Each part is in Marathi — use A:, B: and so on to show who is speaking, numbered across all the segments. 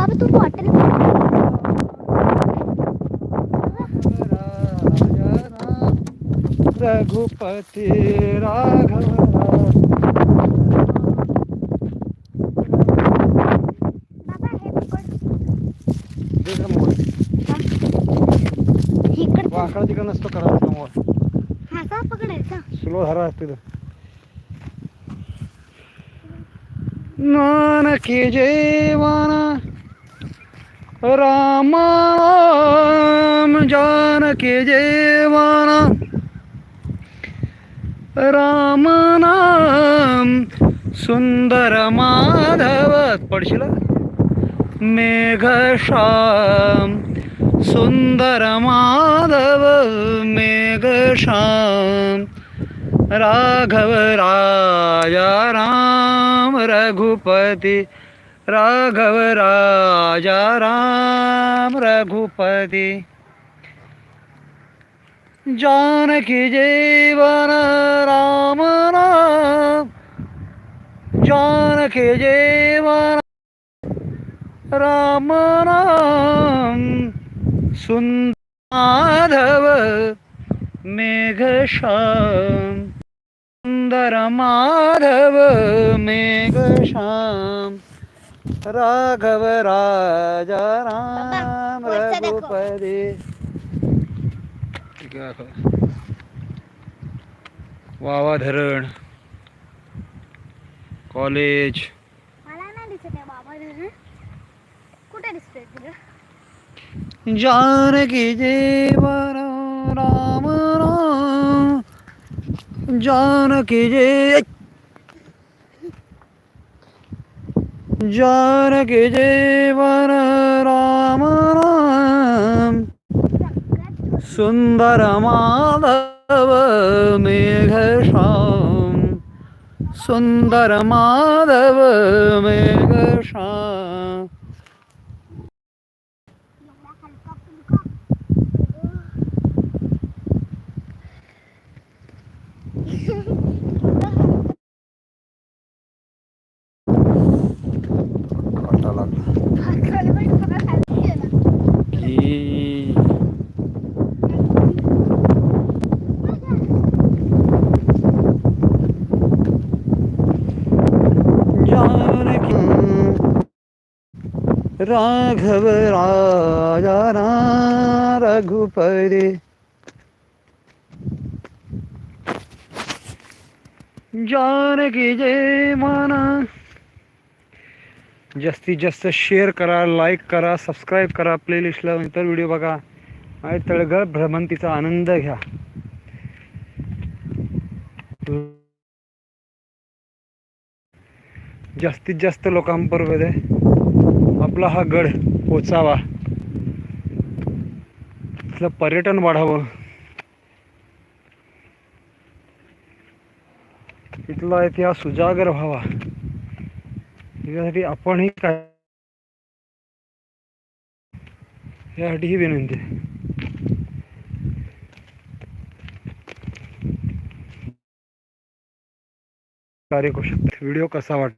A: बाबा तू बॉटल
B: रघुपती
A: राघव.
B: वाकडा तिकडं नसतो करायचा
A: मोर पकडायचा
B: स्लो धारा असते नानकी जेवाना. राम राम जानकी जेवाना। राम नाम सुंदर माधव पडशील। मेघ श्याम सुंदर माधव मेघ श्याम। राघव राजा राम रघुपति। राघव राजा राम रघुपति। जानकी जीवन राम राम जानकी जीवन राम राम सुंदर माधव मेघश्याम सुंदर माधव मेघश्याम राघव राजा राम
A: दाखव.
B: वावा धरण. कॉलेज.
A: मला नाही दिसत आहे बाबा धरण. कुठे दिसतोय तुला
B: जानकी जीवन राम राम. जानकी जे जानकी जीवन राम राम। सुंदर माधव मेघ श्याम। सुंदर माधव मेघ राघव राजा रघुपरे जानकी जय माना. जास्तीत जास्त शेअर करा लाईक करा सबस्क्राईब करा प्लेलिस्टला इतर व्हिडिओ बघा. आणि तळघर भ्रमंतीचा आनंद घ्या. जास्तीत जास्त लोकांपर्यंत आपला हा गड पोचावा. इथलं पर्यटन वाढावं. इथला इतिहास उजागर व्हावा. यासाठी आपणही काय यासाठी ही विनंती. आहे. कार्य करू शकतो. व्हिडिओ कसा वाट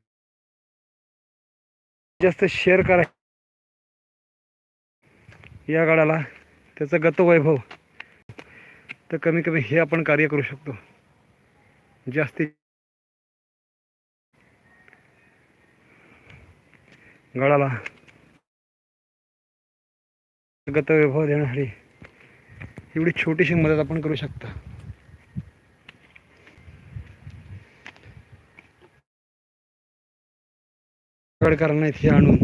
B: जास्त शेअर करा. या गाड्याला त्याचं गतवैभव. तर कमी कमी हे आपण कार्य करू शकतो. जास्तीत गडाला गतवैभव देण्यासाठी एवढी छोटीशी मदत आपण करू शकता. ગડકર નથી આનું